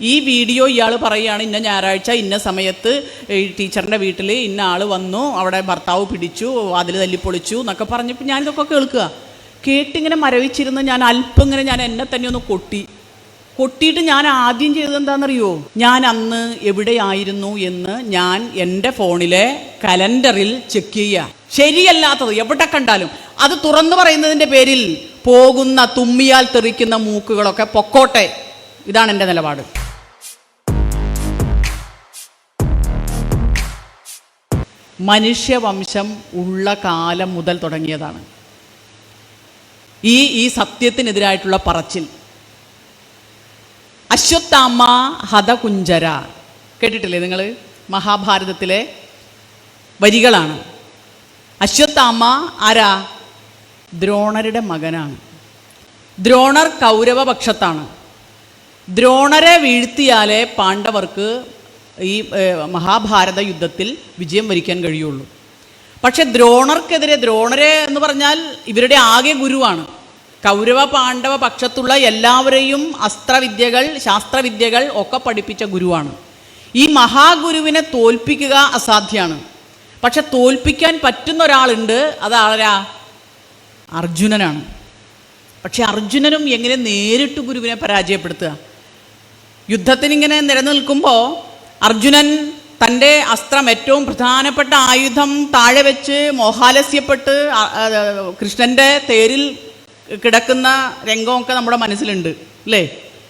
ഈ വീഡിയോ ഇയാൾ പറയുകയാണ് ഇന്ന ഞായറാഴ്ച ഇന്ന സമയത്ത് ടീച്ചറിന്റെ വീട്ടിൽ ഇന്ന ആൾ വന്നു അവിടെ ഭർത്താവ് പിടിച്ചു അതിൽ തല്ലിപ്പൊളിച്ചു എന്നൊക്കെ പറഞ്ഞപ്പോൾ ഞാനിതൊക്കെ കേൾക്കുക. കേട്ടിങ്ങനെ മരവിച്ചിരുന്ന് ഞാൻ അല്പം ഇങ്ങനെ ഞാൻ എന്നെ തന്നെ ഒന്ന് കൊട്ടി. കൊട്ടിയിട്ട് ഞാൻ ആദ്യം ചെയ്തത് എന്താണെന്നറിയോ? ഞാൻ അന്ന് എവിടെയായിരുന്നു എന്ന് ഞാൻ എന്റെ ഫോണിലെ കലണ്ടറിൽ ചെക്ക് ചെയ്യുക. ശരിയല്ലാത്തത് എവിടെ കണ്ടാലും. അത് തുറന്നു പറയുന്നതിന്റെ പേരിൽ പോകുന്ന തുമ്മിയാൽ തെറിക്കുന്ന മൂക്കുകളൊക്കെ പൊക്കോട്ടെ. ഇതാണ് എന്റെ നിലപാട്. മനുഷ്യവംശം ഉള്ള കാലം മുതൽ തുടങ്ങിയതാണ്. ഈ ഈ സത്യത്തിനെതിരായിട്ടുള്ള പറച്ചിൽ. അശ്വത്ഥാമ ഹതകുഞ്ചര. കേട്ടിട്ടില്ലേ നിങ്ങൾ മഹാഭാരതത്തിലെ വരികളാണ്. അശ്വത്ഥാമ ആരാ? ദ്രോണരുടെ മകനാണ്. ദ്രോണർ കൗരവപക്ഷത്താണ്. ദ്രോണരെ വീഴ്ത്തിയാലേ പാണ്ഡവർക്ക് ഈ മഹാഭാരത യുദ്ധത്തിൽ വിജയം വരിക്കാൻ കഴിയുള്ളൂ. പക്ഷേ ദ്രോണർക്കെതിരെ ദ്രോണരെ എന്ന് പറഞ്ഞാൽ ഇവരുടെ ആകെ ഗുരുവാണ്. കൗരവ പാണ്ഡവ പക്ഷത്തുള്ള എല്ലാവരെയും അസ്ത്രവിദ്യകൾ ശാസ്ത്രവിദ്യകൾ ഒക്കെ പഠിപ്പിച്ച ഗുരുവാണ്. ഈ മഹാഗുരുവിനെ തോൽപ്പിക്കുക അസാധ്യമാണ് പക്ഷെ തോൽപ്പിക്കാൻ പറ്റുന്ന ഒരാളുണ്ട് അതാരാ അർജുനനാണ്. പക്ഷെ അർജുനനും എങ്ങനെ നേരിട്ട് ഗുരുവിനെ പരാജയപ്പെടുത്തുക? യുദ്ധത്തിനിങ്ങനെ നിലനിൽക്കുമ്പോൾ അർജുനൻ തന്റെ അസ്ത്രം ഏറ്റവും പ്രധാനപ്പെട്ട ആയുധം താഴെ വെച്ച് മോഹാലസ്യപ്പെട്ട് കൃഷ്ണന്റെ തേരിൽ കിടക്കുന്ന രംഗമൊക്കെ നമ്മുടെ മനസ്സിലുണ്ട് അല്ലേ?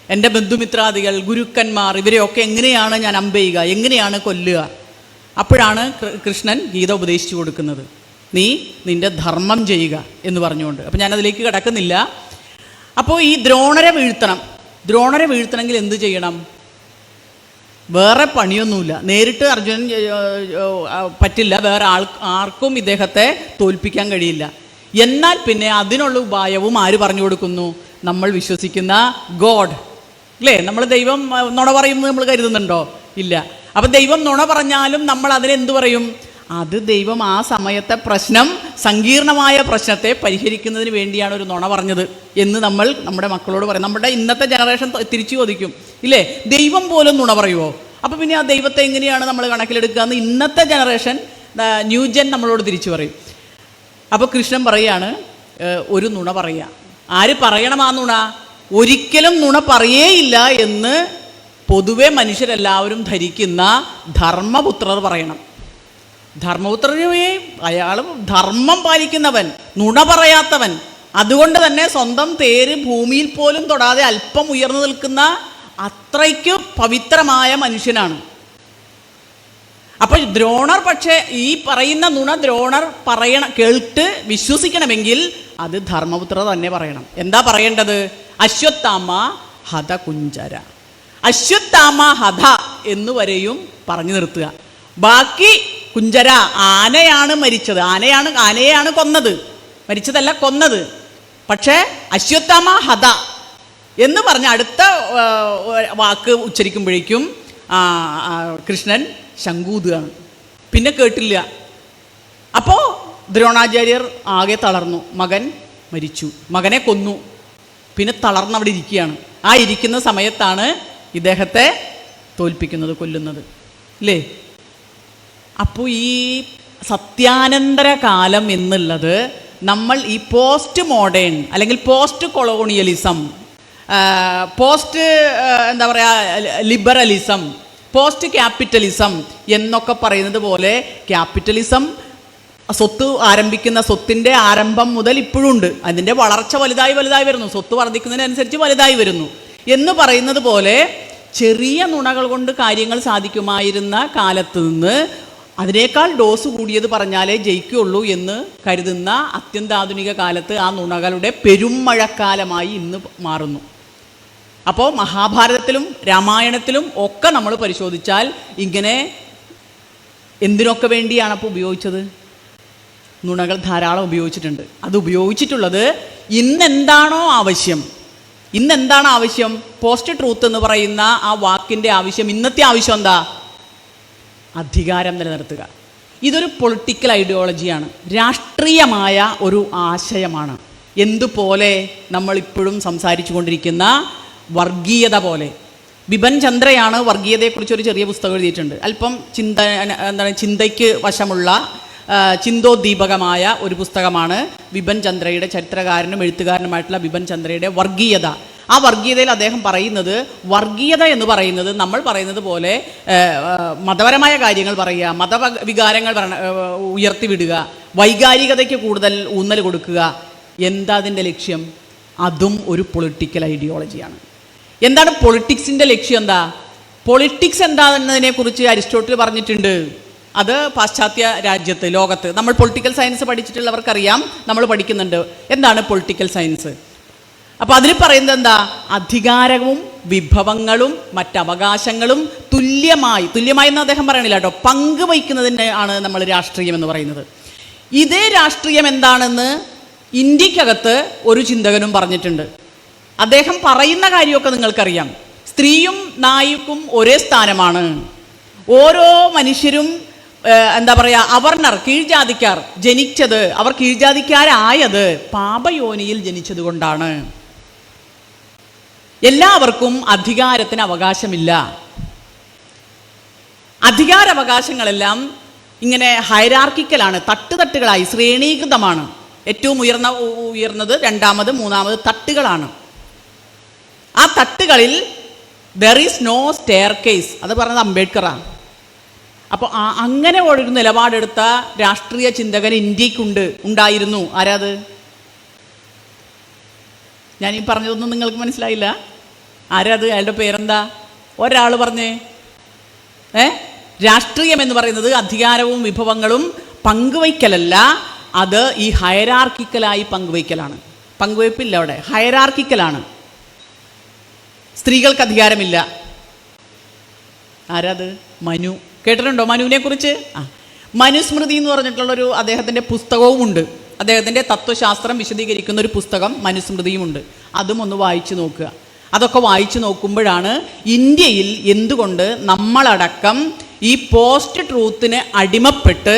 എന്റെ ബന്ധുമിത്രാദികൾ ഗുരുക്കന്മാർ ഇവരെയൊക്കെ എങ്ങനെയാണ് ഞാൻ അമ്പെയ്യുക എങ്ങനെയാണ് കൊല്ലുക? അപ്പോഴാണ് കൃഷ്ണൻ ഗീത ഉപദേശിച്ചു കൊടുക്കുന്നത്. നീ നിന്റെ ധർമ്മം ചെയ്യുക എന്ന് പറഞ്ഞുകൊണ്ട്. അപ്പം ഞാനതിലേക്ക് കിടക്കുന്നില്ല. അപ്പോൾ ഈ ദ്രോണരെ വീഴ്ത്തണം. ദ്രോണരെ വീഴ്ത്തണമെങ്കിൽ എന്ത് ചെയ്യണം? വേറെ പണിയൊന്നുമില്ല. നേരിട്ട് അർജുനൻ പറ്റില്ല. വേറെ ആൾ ആർക്കും ഇദ്ദേഹത്തെ തോൽപ്പിക്കാൻ കഴിയില്ല. എന്നാൽ പിന്നെ അതിനുള്ള ഉപായവും ആര് പറഞ്ഞു കൊടുക്കുന്നു? നമ്മൾ വിശ്വസിക്കുന്ന ഗോഡ്. അല്ലേ നമ്മൾ ദൈവം നുണ പറയുമെന്ന് നമ്മൾ കരുതുന്നുണ്ടോ? ഇല്ല. അപ്പം ദൈവം നുണ പറഞ്ഞാലും നമ്മൾ അതിനെന്ത് പറയും? അത് ദൈവം ആ സമയത്തെ പ്രശ്നം സങ്കീർണമായ പ്രശ്നത്തെ പരിഹരിക്കുന്നതിന് വേണ്ടിയാണ് ഒരു നുണ പറഞ്ഞത് എന്ന് നമ്മൾ നമ്മുടെ മക്കളോട് പറയും. നമ്മുടെ ഇന്നത്തെ ജനറേഷൻ തിരിച്ചു ചോദിക്കും. ഇല്ലേ? ദൈവം പോലും നുണ പറയുമോ അപ്പം പിന്നെ ആ ദൈവത്തെ എങ്ങനെയാണ് നമ്മൾ കണക്കിലെടുക്കുക എന്ന് ഇന്നത്തെ ജനറേഷൻ ന്യൂജൻ നമ്മളോട് തിരിച്ചു പറയും. അപ്പോൾ കൃഷ്ണൻ പറയാണ് ഒരു നുണ പറയുക. ആര് പറയണം ആ നുണ? ഒരിക്കലും നുണ പറയേയില്ല എന്ന് പൊതുവെ മനുഷ്യരെല്ലാവരും ധരിക്കുന്ന ധർമ്മപുത്രർ പറയണം. ധർമ്മപുത്രനെ അയാളും ധർമ്മം പാലിക്കുന്നവൻ നുണ പറയാത്തവൻ. അതുകൊണ്ട് തന്നെ സ്വന്തം തേര് ഭൂമിയിൽ പോലും തൊടാതെ അല്പം ഉയർന്നു നിൽക്കുന്ന അത്രയ്ക്ക് പവിത്രമായ മനുഷ്യനാണ്. അപ്പോൾ ദ്രോണർ പക്ഷേ ഈ പറയുന്ന നുണ ദ്രോണർ പറയണം കേൾട്ട് വിശ്വസിക്കണമെങ്കിൽ അത് ധർമ്മപുത്ര തന്നെ പറയണം. എന്താ പറയേണ്ടത്? അശ്വത്ഥാമ ഹത കുഞ്ചര. അശ്വത്ഥാമ ഹത എന്ന് വരെയും പറഞ്ഞു നിർത്തുക. ബാക്കി കുഞ്ചര ആനയാണ് മരിച്ചത്. ആനയാണ് ആനയെയാണ് കൊന്നത്. മരിച്ചതല്ല കൊന്നത്. പക്ഷേ അശ്വത്ഥാമ ഹത എന്ന് പറഞ്ഞ അടുത്ത വാക്ക് ഉച്ചരിക്കുമ്പോഴേക്കും കൃഷ്ണൻ ശങ്കൂതുകയാണ് പിന്നെ കേട്ടില്ല. അപ്പോൾ ദ്രോണാചാര്യർ ആകെ തളർന്നു. മകൻ മരിച്ചു. മകനെ കൊന്നു. പിന്നെ തളർന്നവിടെ ഇരിക്കുകയാണ്. ആ ഇരിക്കുന്ന സമയത്താണ് ഇദ്ദേഹത്തെ തോൽപ്പിക്കുന്നത് കൊല്ലുന്നത്. ഇല്ലേ? അപ്പോൾ ഈ സത്യാനന്തര കാലം എന്നുള്ളത് നമ്മൾ ഈ പോസ്റ്റ് മോഡേൺ അല്ലെങ്കിൽ പോസ്റ്റ് കൊളോണിയലിസം പോസ്റ്റ് എന്താ പറയുക ലിബറലിസം പോസ്റ്റ് ക്യാപിറ്റലിസം എന്നൊക്കെ പറയുന്നത് പോലെ ക്യാപിറ്റലിസം സ്വത്ത് ആരംഭിക്കുന്ന സ്വത്തിന്റെ ആരംഭം മുതൽ ഇപ്പോഴും ഉണ്ട്. അതിന്റെ വളർച്ച വലുതായി വലുതായി വരുന്നു. സ്വത്ത് വർദ്ധിക്കുന്നതിനനുസരിച്ച് വലുതായി വരുന്നു. എന്ന് പറയുന്നത് പോലെ ചെറിയ നുണകൾ കൊണ്ട് കാര്യങ്ങൾ സാധിക്കുമായിരുന്ന കാലത്ത് നിന്ന് അതിനേക്കാൾ ഡോസ് കൂടിയത് പറഞ്ഞാലേ ജയിക്കുള്ളൂ എന്ന് കരുതുന്ന അത്യന്താധുനിക കാലത്ത് ആ നുണകളുടെ പെരുമഴക്കാലമായി ഇന്ന് മാറുന്നു. അപ്പോൾ മഹാഭാരതത്തിലും രാമായണത്തിലും ഒക്കെ നമ്മൾ പരിശോധിച്ചാൽ ഇങ്ങനെ എന്തിനൊക്കെ വേണ്ടിയാണ് അപ്പോൾ ഉപയോഗിച്ചത്? നുണകൾ ധാരാളം ഉപയോഗിച്ചിട്ടുണ്ട്. അത് ഉപയോഗിച്ചിട്ടുള്ളത് ഇന്നെന്താണോ ആവശ്യം ഇന്നെന്താണ് ആവശ്യം? പോസ്റ്റ് ട്രൂത്ത് എന്ന് പറയുന്ന ആ വാക്കിന്റെ ആവശ്യം ഇന്നത്തെ ആവശ്യം എന്താ? അധികാരം നിലനിർത്തുക. ഇതൊരു പൊളിറ്റിക്കൽ ഐഡിയോളജിയാണ് രാഷ്ട്രീയമായ ഒരു ആശയമാണ്. എന്തുപോലെ നമ്മളിപ്പോഴും സംസാരിച്ചു കൊണ്ടിരിക്കുന്ന വർഗീയത പോലെ. ബിബൻ ചന്ദ്രയാണ് വർഗീയതയെക്കുറിച്ച് ഒരു ചെറിയ പുസ്തകം എഴുതിയിട്ടുണ്ട്. അല്പം ചിന്ത എന്താണ് ചിന്തയ്ക്ക് വശമുള്ള ചിന്തോദ്ദീപകമായ ഒരു പുസ്തകമാണ് ബിബൻ ചന്ദ്രയുടെ ചരിത്രകാരനും എഴുത്തുകാരനുമായിട്ടുള്ള ബിബൻ ചന്ദ്രയുടെ വർഗീയത. ആ വർഗീയതയിൽ അദ്ദേഹം പറയുന്നത് വർഗീയത എന്ന് പറയുന്നത് നമ്മൾ പറയുന്നത് പോലെ മതപരമായ കാര്യങ്ങൾ പറയുക മത വികാരങ്ങൾ ഉയർത്തിവിടുക വൈകാരികതയ്ക്ക് കൂടുതൽ ഊന്നൽ കൊടുക്കുക. എന്താ അതിന്റെ ലക്ഷ്യം? അതും ഒരു പൊളിറ്റിക്കൽ ഐഡിയോളജിയാണ് എന്താണ് പൊളിറ്റിക്സിന്റെ ലക്ഷ്യം എന്താ? പൊളിറ്റിക്സ് എന്താണെന്നതിനെക്കുറിച്ച് അരിസ്റ്റോട്ടിൽ പറഞ്ഞിട്ടുണ്ട്. അത് പാശ്ചാത്യ രാജ്യത്ത് ലോകത്ത്. നമ്മൾ പൊളിറ്റിക്കൽ സയൻസ് പഠിച്ചിട്ടുള്ളവർക്കറിയാം നമ്മൾ പഠിക്കുന്നുണ്ട്. എന്താണ് പൊളിറ്റിക്കൽ സയൻസ് അപ്പൊ അതിൽ പറയുന്നത് എന്താ? അധികാരവും വിഭവങ്ങളും മറ്റവകാശങ്ങളും തുല്യമായി തുല്യമായി എന്ന് അദ്ദേഹം പറയണില്ല കേട്ടോ. പങ്കുവയ്ക്കുന്നതിന് ആണ് നമ്മൾ രാഷ്ട്രീയം എന്ന് പറയുന്നത്. ഇതേ രാഷ്ട്രീയം എന്താണെന്ന് ഇന്ത്യക്കകത്ത് ഒരു ചിന്തകനും പറഞ്ഞിട്ടുണ്ട്. അദ്ദേഹം പറയുന്ന കാര്യമൊക്കെ നിങ്ങൾക്കറിയാം. സ്ത്രീയും നായിക്കും ഒരേ സ്ഥാനമാണ്. ഓരോ മനുഷ്യരും എന്താ പറയുക അവർണർ കീഴ്ജാതിക്കാർ ജനിച്ചത് അവർ കീഴ്ജാതിക്കാരായത് പാപയോനിയിൽ ജനിച്ചത് കൊണ്ടാണ് എല്ലാവർക്കും അധികാരത്തിന് അവകാശമില്ല. അധികാരാവകാശങ്ങളെല്ലാം ഇങ്ങനെ ഹൈറാർക്കിക്കലാണ് തട്ടുതട്ടുകളായി ശ്രേണീകൃതമാണ്. ഏറ്റവും ഉയർന്ന ഉയർന്നത് രണ്ടാമത് മൂന്നാമത് തട്ടുകളാണ്. ആ തട്ടുകളിൽ there is no staircase അത് പറഞ്ഞത് അംബേദ്കറാണ് അപ്പോൾ അങ്ങനെ ഒരു നിലപാടെടുത്ത രാഷ്ട്രീയ ചിന്തകൻ ഇന്ത്യക്കുണ്ട് ഉണ്ടായിരുന്നു. ആരാത്? ഞാൻ ഈ പറഞ്ഞതൊന്നും നിങ്ങൾക്ക് മനസ്സിലായില്ല? ആരാത് അയാളുടെ പേരെന്താ? ഒരാൾ പറഞ്ഞേ. ഏ? രാഷ്ട്രീയം എന്ന് പറയുന്നത് അധികാരവും വിഭവങ്ങളും പങ്കുവയ്ക്കലല്ല. അത് ഈ ഹയരാർക്കിക്കലായി പങ്കുവയ്ക്കലാണ്. പങ്കുവയ്പ്പില്ല അവിടെ. ഹയരാർക്കിക്കലാണ്. സ്ത്രീകൾക്ക് അധികാരമില്ല. ആരാത് മനു. കേട്ടിട്ടുണ്ടോ മനുവിനെ കുറിച്ച് ആ. മനുസ്മൃതി എന്ന് പറഞ്ഞിട്ടുള്ളൊരു അദ്ദേഹത്തിന്റെ പുസ്തകവും ഉണ്ട് അദ്ദേഹത്തിന്റെ തത്വശാസ്ത്രം വിശദീകരിക്കുന്ന ഒരു പുസ്തകം മനുസ്മൃതിയുമുണ്ട്. അതും ഒന്ന് വായിച്ചു നോക്കുക. അതൊക്കെ വായിച്ചു നോക്കുമ്പോഴാണ് ഇന്ത്യയിൽ എന്തുകൊണ്ട് നമ്മളടക്കം ഈ പോസ്റ്റ് ട്രൂത്തിന് അടിമപ്പെട്ട്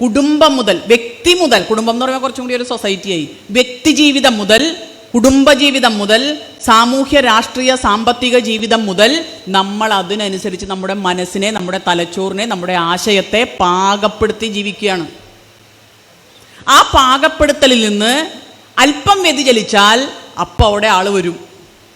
കുടുംബം മുതൽ വ്യക്തി മുതൽ കുടുംബം എന്ന് പറയുമ്പോൾ കുറച്ചും കൂടി ഒരു സൊസൈറ്റിയായി വ്യക്തി ജീവിതം മുതൽ കുടുംബജീവിതം മുതൽ സാമൂഹ്യ രാഷ്ട്രീയ സാമ്പത്തിക ജീവിതം മുതൽ നമ്മൾ അതിനനുസരിച്ച് നമ്മുടെ മനസ്സിനെ നമ്മുടെ തലച്ചോറിനെ നമ്മുടെ ആശയത്തെ പാകപ്പെടുത്തി ജീവിക്കുകയാണ്. ആ പാകപ്പെടുത്തലിൽ നിന്ന് അല്പം വ്യതിചലിച്ചാൽ അപ്പം അവിടെ ആൾ വരും.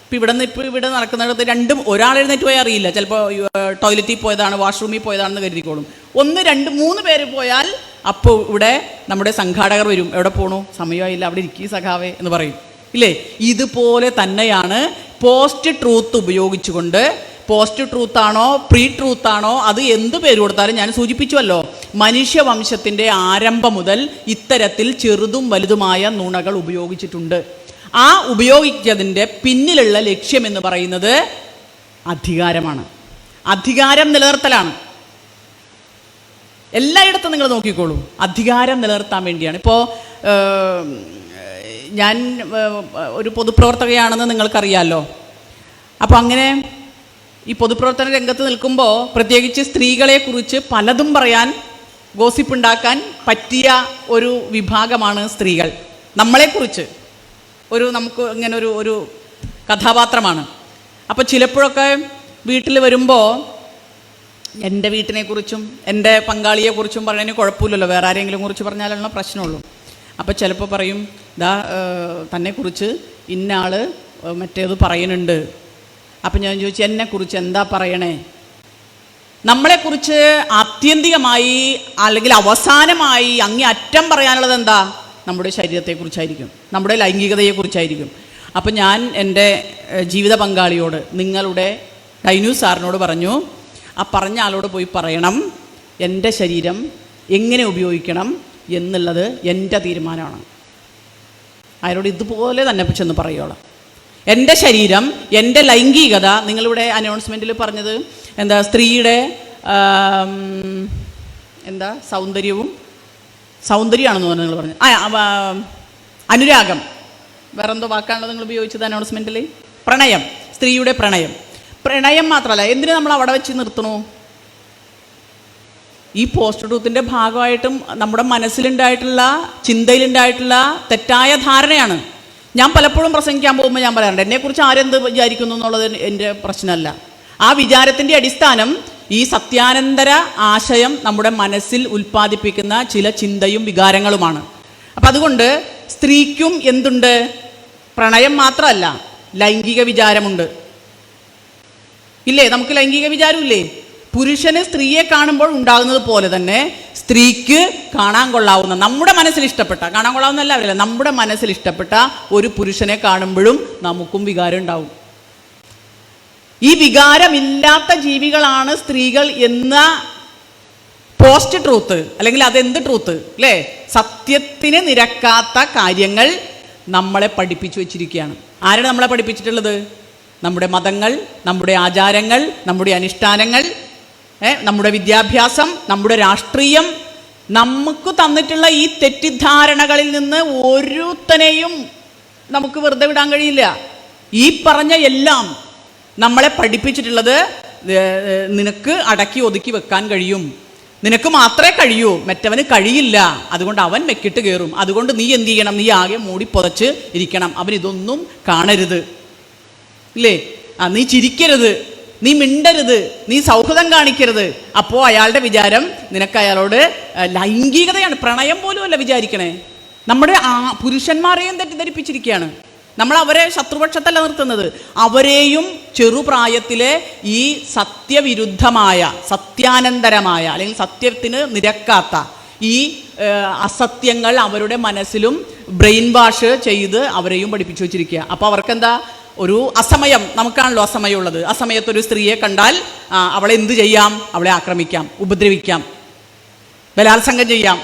ഇപ്പം ഇവിടെ നിന്ന് ഇപ്പോൾ ഇവിടെ നടക്കുന്നിടത്ത് രണ്ടും ഒരാൾ എഴുന്നേറ്റ് പോയാൽ അറിയില്ല. ചിലപ്പോൾ ടോയ്ലറ്റിൽ പോയതാണ് വാഷ്റൂമിൽ പോയതാണെന്ന് കരുതിക്കോളും. ഒന്ന് രണ്ട് മൂന്ന് പേര് പോയാൽ അപ്പോൾ ഇവിടെ നമ്മുടെ സംഘാടകർ വരും. എവിടെ പോണു? സമയമായില്ല. അവിടെ ഇരിക്കീ സഖാവേ എന്ന് പറയും. ഇല്ലേ? ഇതുപോലെ തന്നെയാണ് പോസ്റ്റ് ട്രൂത്ത് ഉപയോഗിച്ചുകൊണ്ട് പോസ്റ്റ് ട്രൂത്ത് ആണോ പ്രീ ട്രൂത്ത് ആണോ അത് എന്ത് പേര് കൊടുത്താലും ഞാൻ സൂചിപ്പിച്ചുവല്ലോ. മനുഷ്യവംശത്തിന്റെ ആരംഭം മുതൽ ഇത്തരത്തിൽ ചെറുതും വലുതുമായ നുണകൾ ഉപയോഗിച്ചിട്ടുണ്ട്. ആ ഉപയോഗിച്ചതിന്റെ പിന്നിലുള്ള ലക്ഷ്യം എന്ന് പറയുന്നത് അധികാരമാണ്. അധികാരം നിലനിർത്തലാണ്. എല്ലായിടത്തും നിങ്ങൾ നോക്കിക്കോളൂ. അധികാരം നിലനിർത്താൻ വേണ്ടിയാണ്. ഇപ്പോൾ ഞാൻ ഒരു പൊതുപ്രവർത്തകയാണെന്ന് നിങ്ങൾക്കറിയാമല്ലോ അപ്പോൾ അങ്ങനെ ഈ പൊതുപ്രവർത്തന രംഗത്ത് നിൽക്കുമ്പോൾ പ്രത്യേകിച്ച് സ്ത്രീകളെക്കുറിച്ച് പലതും പറയാൻ ഗോസിപ്പുണ്ടാക്കാൻ പറ്റിയ ഒരു വിഭാഗമാണ് സ്ത്രീകൾ. നമ്മളെക്കുറിച്ച് ഒരു നമുക്ക് ഇങ്ങനെ ഒരു ഒരു കഥാപാത്രമാണ്. അപ്പോൾ ചിലപ്പോഴൊക്കെ വീട്ടിൽ വരുമ്പോൾ എന്റെ വീട്ടിനെക്കുറിച്ചും എന്റെ പങ്കാളിയെക്കുറിച്ചും പറയുന്നതിന് കുഴപ്പമില്ലല്ലോ. വേറെ ആരെങ്കിലും കുറിച്ച് പറഞ്ഞാലുള്ള പ്രശ്നമുള്ളൂ. അപ്പോൾ ചിലപ്പോൾ പറയും ഇതാ തന്നെക്കുറിച്ച് ഇന്ന ആൾ മറ്റേത് പറയുന്നുണ്ട്. അപ്പം ഞാൻ ചോദിച്ചു എന്നെക്കുറിച്ച് എന്താ പറയണേ? നമ്മളെക്കുറിച്ച് ആത്യന്തികമായി അല്ലെങ്കിൽ അവസാനമായി അങ്ങേ അറ്റം പറയാനുള്ളത് എന്താ? നമ്മുടെ ശരീരത്തെക്കുറിച്ചായിരിക്കും നമ്മുടെ ലൈംഗികതയെക്കുറിച്ചായിരിക്കും. അപ്പം ഞാൻ എന്റെ ജീവിത പങ്കാളിയോട് നിങ്ങളുടെ ഡൈനു സാറിനോട് പറഞ്ഞു ആ പറഞ്ഞ ആളോട് പോയി പറയണം എന്റെ ശരീരം എങ്ങനെ ഉപയോഗിക്കണം എന്നുള്ളത് എന്റെ തീരുമാനമാണ്. അയാളോട് ഇതുപോലെ തന്നെ ചെന്ന് പറയുകയുള്ളൂ. എന്റെ ശരീരം എന്റെ ലൈംഗികത നിങ്ങളിവിടെ അനൗൺസ്മെന്റിൽ പറഞ്ഞത് എന്താ സ്ത്രീയുടെ എന്താ സൗന്ദര്യവും സൗന്ദര്യമാണെന്ന് പറഞ്ഞു നിങ്ങൾ പറഞ്ഞു ആ അനുരാഗം. വേറെന്തോ വാക്കാണല്ലോ നിങ്ങൾ ഉപയോഗിച്ചത് അനൗൺസ്മെന്റിൽ പ്രണയം സ്ത്രീയുടെ പ്രണയം. പ്രണയം മാത്രമല്ല എന്തിനു നമ്മൾ അവിടെ വെച്ച് നിർത്തണു ഈ പോസ്റ്റ് ട്രൂത്തിന്റെ ഭാഗമായിട്ടും നമ്മുടെ മനസ്സിലുണ്ടായിട്ടുള്ള ചിന്തയിലുണ്ടായിട്ടുള്ള തെറ്റായ ധാരണയാണ്. ഞാൻ പലപ്പോഴും പ്രസംഗിക്കാൻ പോകുമ്പോൾ ഞാൻ പറയാറുണ്ട് എന്നെക്കുറിച്ച് ആരെന്ത് വിചാരിക്കുന്നു എന്നുള്ളത് എന്റെ പ്രശ്നമല്ല. ആ വിചാരത്തിന്റെ അടിസ്ഥാനം ഈ സത്യാനന്തര ആശയം നമ്മുടെ മനസ്സിൽ ഉൽപ്പാദിപ്പിക്കുന്ന ചില ചിന്തയും വികാരങ്ങളുമാണ്. അപ്പം അതുകൊണ്ട് സ്ത്രീക്കും എന്തുണ്ട്? പ്രണയം മാത്രമല്ല ലൈംഗിക വിചാരമുണ്ട്. ഇല്ലേ? നമുക്ക് ലൈംഗിക വിചാരമില്ലേ? പുരുഷന് സ്ത്രീയെ കാണുമ്പോൾ ഉണ്ടാകുന്നത് പോലെ തന്നെ സ്ത്രീക്ക് കാണാൻ കൊള്ളാവുന്ന നമ്മുടെ മനസ്സിൽ ഇഷ്ടപ്പെട്ട കാണാൻ കൊള്ളാവുന്ന അല്ല നമ്മുടെ മനസ്സിൽ ഇഷ്ടപ്പെട്ട ഒരു പുരുഷനെ കാണുമ്പോഴും നമുക്കും വികാരം ഉണ്ടാവും. ഈ വികാരമില്ലാത്ത ജീവികളാണ് സ്ത്രീകൾ എന്ന പോസ്റ്റ് ട്രൂത്ത് അല്ലെങ്കിൽ അതെന്ത് ട്രൂത്ത് അല്ലേ സത്യത്തിന് നിരക്കാത്ത കാര്യങ്ങൾ നമ്മളെ പഠിപ്പിച്ചു വെച്ചിരിക്കുകയാണ്. ആരാണ് നമ്മളെ പഠിപ്പിച്ചിട്ടുള്ളത്? നമ്മുടെ മതങ്ങൾ നമ്മുടെ ആചാരങ്ങൾ നമ്മുടെ അനുഷ്ഠാനങ്ങൾ നമ്മുടെ വിദ്യാഭ്യാസം നമ്മുടെ രാഷ്ട്രീയം നമുക്ക് തന്നിട്ടുള്ള ഈ തെറ്റിദ്ധാരണകളിൽ നിന്ന് ഒരുത്തനെയും നമുക്ക് വെറുതെ വിടാൻ കഴിയില്ല. ഈ പറഞ്ഞ എല്ലാം നമ്മളെ പഠിപ്പിച്ചിട്ടുള്ളത് നിനക്ക് അടക്കി ഒതുക്കി വെക്കാൻ കഴിയും. നിനക്ക് മാത്രമേ കഴിയൂ. മറ്റവന് കഴിയില്ല. അതുകൊണ്ട് അവൻ മെക്കിട്ട് കയറും. അതുകൊണ്ട് നീ എന്ത് ചെയ്യണം? നീ ആകെ മൂടി പുതച്ച് ഇരിക്കണം. അവൻ ഇതൊന്നും കാണരുത്. ഇല്ലേ? ആ നീ ചിരിക്കരുത്. നീ മിണ്ടരുത് നീ സൗഹൃദം കാണിക്കരുത്. അപ്പോൾ അയാളുടെ വിചാരം നിനക്ക് അയാളോട് ലൈംഗികതയാണ്. പ്രണയം പോലും അല്ല വിചാരിക്കണേ. നമ്മുടെ ആ പുരുഷന്മാരെയും തെറ്റിദ്ധരിപ്പിച്ചിരിക്കുകയാണ് നമ്മൾ അവരെ ശത്രുപക്ഷത്തല്ല നിർത്തുന്നത്. അവരെയും ചെറുപ്രായത്തിലെ ഈ സത്യവിരുദ്ധമായ സത്യാനന്തരമായ അല്ലെങ്കിൽ സത്യത്തിന് നിരക്കാത്ത ഈ അസത്യങ്ങൾ അവരുടെ മനസ്സിലും ബ്രെയിൻ വാഷ് ചെയ്ത് അവരെയും പഠിപ്പിച്ചു വെച്ചിരിക്കുക. അപ്പോൾ അവർക്കെന്താ? ഒരു അസമയം നമുക്കാണല്ലോ അസമയമുള്ളത്. ആ സമയത്ത് ഒരു സ്ത്രീയെ കണ്ടാൽ അവളെ എന്ത് ചെയ്യാം? അവളെ ആക്രമിക്കാം ഉപദ്രവിക്കാം ബലാത്സംഗം ചെയ്യാം.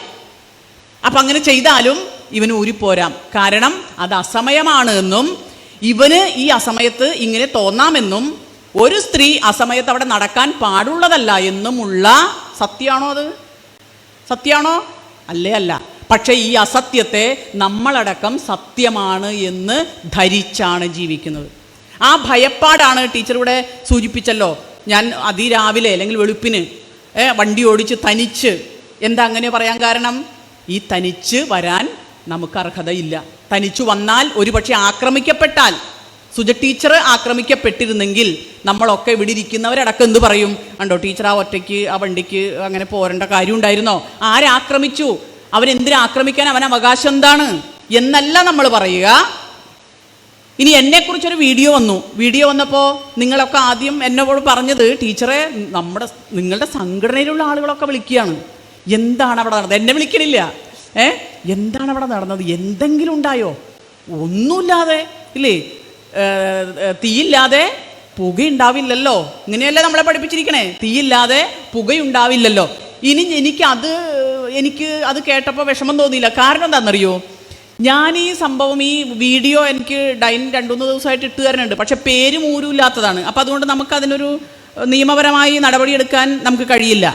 അപ്പം അങ്ങനെ ചെയ്താലും ഇവന് ഊരിപ്പോരാം. കാരണം അത് അസമയമാണ് എന്നും ഇവന് ഈ അസമയത്ത് ഇങ്ങനെ തോന്നാമെന്നും ഒരു സ്ത്രീ അസമയത്ത് അവിടെ നടക്കാൻ പാടുള്ളതല്ല എന്നുമുള്ള സത്യമാണോ അത്? സത്യമാണോ? അല്ലേ അല്ല. പക്ഷേ ഈ അസത്യത്തെ നമ്മളടക്കം സത്യമാണ് എന്ന് ധരിച്ചാണ് ജീവിക്കുന്നത്. ആ ഭയപ്പാടാണ് ടീച്ചർ ഇവിടെ സൂചിപ്പിച്ചല്ലോ. ഞാൻ അതിരാവിലെ അല്ലെങ്കിൽ വെളുപ്പിന് വണ്ടി ഓടിച്ച് തനിച്ച്. എന്താ അങ്ങനെ പറയാൻ കാരണം? ഈ തനിച്ച് വരാൻ നമുക്ക് അർഹതയില്ല. തനിച്ചു വന്നാൽ ഒരുപക്ഷെ ആക്രമിക്കപ്പെട്ടാൽ സുജ ടീച്ചർ ആക്രമിക്കപ്പെട്ടിരുന്നെങ്കിൽ നമ്മളൊക്കെ ഇവിടെ ഇരിക്കുന്നവരടക്കം എന്ത് പറയും? കണ്ടോ ടീച്ചർ ആ ഒറ്റയ്ക്ക് ആ വണ്ടിക്ക് അങ്ങനെ പോരേണ്ട കാര്യം ഉണ്ടായിരുന്നോ ആരാക്രമിച്ചു? അവരെന്തിനാ ആക്രമിക്കാൻ അവൻ അവകാശം എന്താണ്? എന്നല്ല നമ്മൾ പറയുക. ഇനി എന്നെക്കുറിച്ചൊരു വീഡിയോ വന്നു. വീഡിയോ വന്നപ്പോൾ നിങ്ങളൊക്കെ ആദ്യം എന്നോട് പറഞ്ഞത് ടീച്ചറെ നമ്മുടെ നിങ്ങളുടെ സംഘടനയിലുള്ള ആളുകളൊക്കെ വിളിക്കുകയാണ്. എന്താണ് അവിടെ നടന്നത്? എന്നെ വിളിക്കണില്ല. ഏ? എന്താണ് അവിടെ നടന്നത്? എന്തെങ്കിലും ഉണ്ടായോ? ഒന്നുമില്ലാതെ ഇല്ലേ? തീയില്ലാതെ പുകയുണ്ടാവില്ലല്ലോ. ഇങ്ങനെയല്ലേ നമ്മളെ പഠിപ്പിച്ചിരിക്കണേ? തീയില്ലാതെ പുകയുണ്ടാവില്ലല്ലോ. ഇനി എനിക്ക് അത് എനിക്ക് അത് കേട്ടപ്പോൾ വിഷമം തോന്നിയില്ല. കാരണം എന്താണെന്നറിയോ? ഞാൻ ഈ സംഭവം ഈ വീഡിയോ എനിക്ക് ഡൈൻ രണ്ടു മൂന്ന് ദിവസമായിട്ട് ഇട്ട് തരുന്നുണ്ട് പക്ഷെ പേര് മൂരുമില്ലാത്തതാണ് അപ്പം അതുകൊണ്ട് നമുക്ക് അതിനൊരു നിയമപരമായി നടപടിയെടുക്കാൻ നമുക്ക് കഴിയില്ല.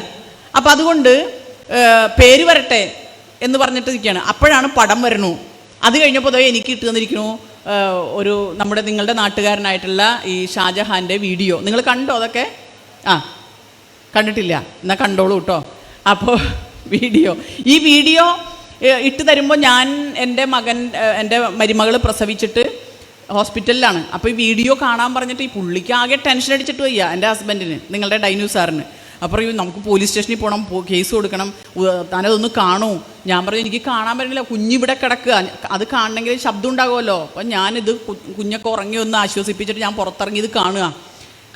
അപ്പം അതുകൊണ്ട് പേര് വരട്ടെ എന്ന് പറഞ്ഞിട്ട് ഇരിക്കുകയാണ് അപ്പോഴാണ് പടം വരണു. അത് കഴിഞ്ഞപ്പോൾ ദേ എനിക്ക് ഇട്ട് തന്നിരിക്കണു ഒരു നമ്മുടെ നിങ്ങളുടെ നാട്ടുകാരനായിട്ടുള്ള ഈ ഷാജഹാന്റെ വീഡിയോ. നിങ്ങൾ കണ്ടോ അതൊക്കെ? ആ കണ്ടിട്ടില്ല. എന്നാൽ കണ്ടോളൂ കേട്ടോ അപ്പോൾ വീഡിയോ. ഈ വീഡിയോ ഇട്ട് തരുമ്പോൾ ഞാൻ എന്റെ മകൻ എന്റെ മരുമകൾ പ്രസവിച്ചിട്ട് ഹോസ്പിറ്റലിലാണ്. അപ്പോൾ ഈ വീഡിയോ കാണാൻ പറഞ്ഞിട്ട് ഈ പുള്ളിക്ക് ആകെ ടെൻഷൻ അടിച്ചിട്ട് വയ്യ എന്റെ ഹസ്ബൻഡിന് നിങ്ങളുടെ ഡൈനു സാറിന്. അപ്പോൾ നമുക്ക് പോലീസ് സ്റ്റേഷനിൽ പോകണം കേസ് കൊടുക്കണം താനതൊന്ന് കാണൂ. ഞാൻ പറഞ്ഞു എനിക്ക് കാണാൻ പറ്റില്ല കുഞ്ഞിവിടെ കിടക്കുക. അത് കാണണമെങ്കിൽ ശബ്ദം ഉണ്ടാകുമല്ലോ. അപ്പം ഞാനിത് കുഞ്ഞൊക്കെ ഉറങ്ങി ഒന്ന് ആശ്വസിപ്പിച്ചിട്ട് ഞാൻ പുറത്തിറങ്ങി ഇത് കാണുക.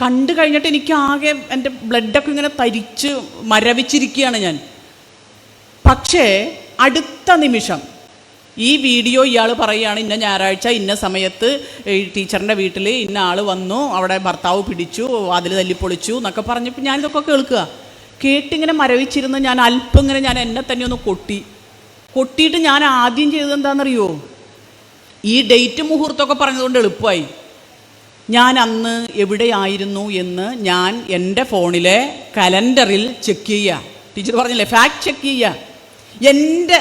കണ്ടു കഴിഞ്ഞിട്ട് എനിക്ക് ആകെ എന്റെ ബ്ലഡൊക്കെ ഇങ്ങനെ തരിച്ച് മരവിച്ചിരിക്കുകയാണ് ഞാൻ. പക്ഷേ അടുത്ത നിമിഷം. ഈ വീഡിയോ ഇയാൾ പറയുകയാണ് ഇന്ന ഞായറാഴ്ച ഇന്ന സമയത്ത് ടീച്ചറിന്റെ വീട്ടിൽ ഇന്ന ആൾ വന്നു അവിടെ ഭർത്താവ് പിടിച്ചു അതിൽ തല്ലിപ്പൊളിച്ചു എന്നൊക്കെ പറഞ്ഞപ്പോൾ ഞാനിതൊക്കെ കേൾക്കുക. കേട്ടിങ്ങനെ മരവിച്ചിരുന്ന് ഞാൻ അല്പം ഇങ്ങനെ ഞാൻ എന്നെ തന്നെ ഒന്ന് കൊട്ടി. കൊട്ടിയിട്ട് ഞാൻ ആദ്യം ചെയ്തത് എന്താണെന്നറിയോ? ഈ ഡേറ്റ് മുഹൂർത്തമൊക്കെ പറഞ്ഞതുകൊണ്ട് എളുപ്പമായി. ഞാൻ അന്ന് എവിടെയായിരുന്നു എന്ന് ഞാൻ എന്റെ ഫോണിലെ കലണ്ടറിൽ ചെക്ക് ചെയ്യുക. ടീച്ചർ പറഞ്ഞില്ലേ ഫാക്ട് ചെക്ക് ചെയ്യുക. എന്റെ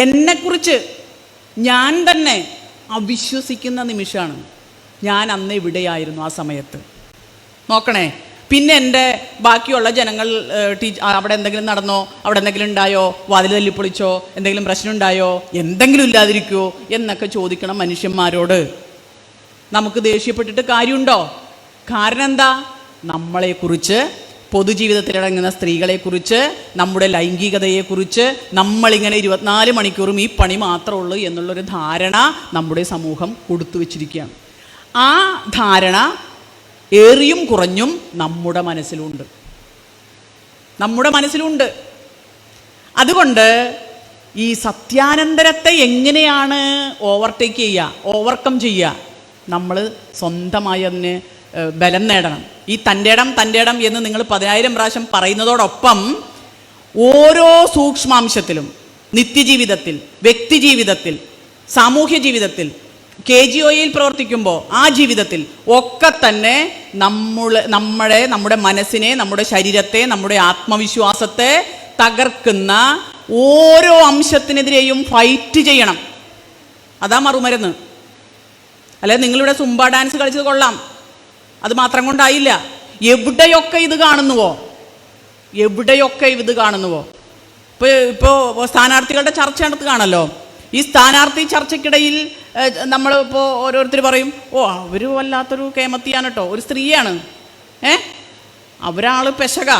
എന്നെക്കുറിച്ച് ഞാൻ തന്നെ അവിശ്വസിക്കുന്ന നിമിഷമാണ്. ഞാൻ അന്ന് ഇവിടെയായിരുന്നു ആ സമയത്ത്. നോക്കണേ പിന്നെ എന്റെ ബാക്കിയുള്ള ജനങ്ങൾ ടീച്ച് അവിടെ എന്തെങ്കിലും നടന്നോ? അവിടെ എന്തെങ്കിലും ഉണ്ടായോ? വാതിൽ തല്ലിപ്പൊളിച്ചോ? എന്തെങ്കിലും പ്രശ്നം ഉണ്ടായോ എന്തെങ്കിലും ഇല്ലാതിരിക്കുമോ എന്നൊക്കെ ചോദിക്കണം മനുഷ്യന്മാരോട്. നമുക്ക് ദേഷ്യപ്പെട്ടിട്ട് കാര്യമുണ്ടോ? കാരണം എന്താ? നമ്മളെക്കുറിച്ച് പൊതുജീവിതത്തിൽ ഇറങ്ങുന്ന സ്ത്രീകളെക്കുറിച്ച് നമ്മുടെ ലൈംഗികതയെക്കുറിച്ച് നമ്മളിങ്ങനെ ഇരുപത്തിനാല് മണിക്കൂറും ഈ പണി മാത്രമേ ഉള്ളൂ എന്നുള്ളൊരു ധാരണ നമ്മുടെ സമൂഹം കൊടുത്തു വച്ചിരിക്കുകയാണ്. ആ ധാരണ ഏറിയും കുറഞ്ഞും നമ്മുടെ മനസ്സിലുണ്ട്. നമ്മുടെ മനസ്സിലുണ്ട്. അതുകൊണ്ട് ഈ സത്യാനന്തരത്തെ എങ്ങനെയാണ് ഓവർടേക്ക് ചെയ്യുക ഓവർകം ചെയ്യുക നമ്മൾ സ്വന്തമായി അതിന് ബലം നേടണം. ഈ തന്റെ ഇടം തന്റെ ഇടം എന്ന് നിങ്ങൾ പതിനായിരം പ്രാവശ്യം പറയുന്നതോടൊപ്പം ഓരോ സൂക്ഷ്മാംശത്തിലും നിത്യജീവിതത്തിൽ വ്യക്തിജീവിതത്തിൽ സാമൂഹ്യ ജീവിതത്തിൽ കെ ജി ഒയിൽ പ്രവർത്തിക്കുമ്പോൾ ആ ജീവിതത്തിൽ ഒക്കെ തന്നെ നമ്മൾ നമ്മളെ നമ്മുടെ മനസ്സിനെ നമ്മുടെ ശരീരത്തെ നമ്മുടെ ആത്മവിശ്വാസത്തെ തകർക്കുന്ന ഓരോ അംശത്തിനെതിരെയും ഫൈറ്റ് ചെയ്യണം. അതാ മറുമരുന്ന്. അല്ലെ നിങ്ങളിവിടെ സുംബ ഡാൻസ് കളിച്ചത് കൊള്ളാം. അത് മാത്രം കൊണ്ടായില്ല. എവിടെയൊക്കെ ഇത് കാണുന്നുവോ? എവിടെയൊക്കെ ഇത് കാണുന്നുവോ? ഇപ്പോൾ ഇപ്പോൾ സ്ഥാനാർത്ഥികളുടെ ചർച്ച നടത്ത് കാണല്ലോ ഈ സ്ഥാനാർത്ഥി ചർച്ചയ്ക്കിടയിൽ നമ്മൾ ഇപ്പോൾ ഓരോരുത്തർ പറയും ഓ അവർ വല്ലാത്തൊരു കേമത്തിയാണ് കേട്ടോ ഒരു സ്ത്രീയാണ്. ഏ? അവരാൾ പെശക.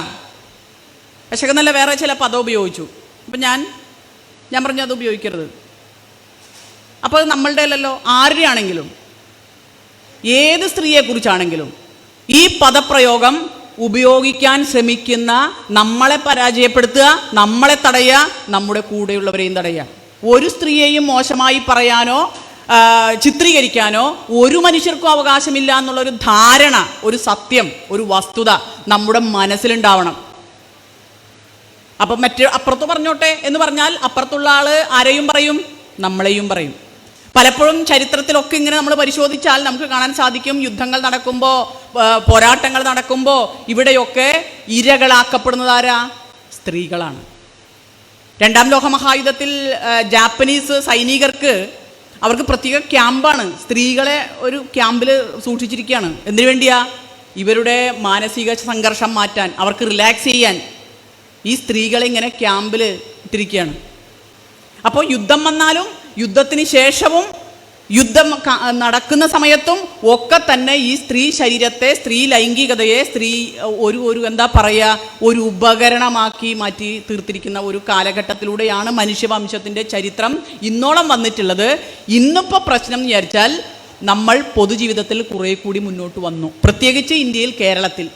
എന്നല്ല വേറെ ചില പദം ഉപയോഗിച്ചു. അപ്പം ഞാൻ ഞാൻ പറഞ്ഞു അത് ഉപയോഗിക്കരുത്. അപ്പോൾ നമ്മളുടെ അല്ലല്ലോ ആരുടെയാണെങ്കിലും. ഏത് സ്ത്രീയെക്കുറിച്ചാണെങ്കിലും ഈ പദപ്രയോഗം ഉപയോഗിക്കാൻ ശ്രമിക്കുന്ന നമ്മളെ പരാജയപ്പെടുത്തുക നമ്മളെ തടയുക നമ്മുടെ കൂടെയുള്ളവരെയും തടയുക. ഒരു സ്ത്രീയെയും മോശമായി പറയാനോ ചിത്രീകരിക്കാനോ ഒരു മനുഷ്യർക്കും അവകാശമില്ല എന്നുള്ളൊരു ധാരണ ഒരു സത്യം ഒരു വസ്തുത നമ്മുടെ മനസ്സിലുണ്ടാവണം. അപ്പം മറ്റേ അപ്പുറത്ത് പറഞ്ഞോട്ടെ എന്ന് പറഞ്ഞാൽ അപ്പുറത്തുള്ള ആൾ ആരെയും പറയും? നമ്മളെയും പറയും. പലപ്പോഴും ചരിത്രത്തിലൊക്കെ ഇങ്ങനെ നമ്മൾ പരിശോധിച്ചാൽ നമുക്ക് കാണാൻ സാധിക്കും. യുദ്ധങ്ങൾ നടക്കുമ്പോൾ പോരാട്ടങ്ങൾ നടക്കുമ്പോൾ ഇവിടെയൊക്കെ ഇരകളാക്കപ്പെടുന്നത് ആരാ? സ്ത്രീകളാണ്. രണ്ടാം ലോക മഹായുദ്ധത്തിൽ ആ, ജാപ്പനീസ് സൈനികർക്ക് അവർക്ക് പ്രത്യേക ക്യാമ്പാണ്. സ്ത്രീകളെ ഒരു ക്യാമ്പിൽ സൂക്ഷിച്ചിരിക്കുകയാണ്. എന്തിനു വേണ്ടിയാ? ഇവരുടെ മാനസിക സംഘർഷം മാറ്റാൻ അവർക്ക് റിലാക്സ് ചെയ്യാൻ ഈ സ്ത്രീകളെ ഇങ്ങനെ ക്യാമ്പിൽ ഇട്ടിരിക്കുകയാണ്. അപ്പോൾ യുദ്ധം വന്നാലും യുദ്ധത്തിന് ശേഷവും യുദ്ധം നടക്കുന്ന സമയത്തും ഒക്കെ തന്നെ ഈ സ്ത്രീ ശരീരത്തെ സ്ത്രീ ലൈംഗികതയെ സ്ത്രീ ഒരു ഒരു എന്താ പറയുക ഒരു ഉപകരണമാക്കി മാറ്റി തീർത്തിരിക്കുന്ന ഒരു കാലഘട്ടത്തിലൂടെയാണ് മനുഷ്യവംശത്തിന്റെ ചരിത്രം ഇന്നോളം വന്നിട്ടുള്ളത്. ഇന്നിപ്പോൾ പ്രശ്നം എന്ന് വിചാരിച്ചാൽ നമ്മൾ പൊതുജീവിതത്തിൽ കുറേ കൂടി മുന്നോട്ട് വന്നു. പ്രത്യേകിച്ച് ഇന്ത്യയിൽ കേരളത്തിൽ.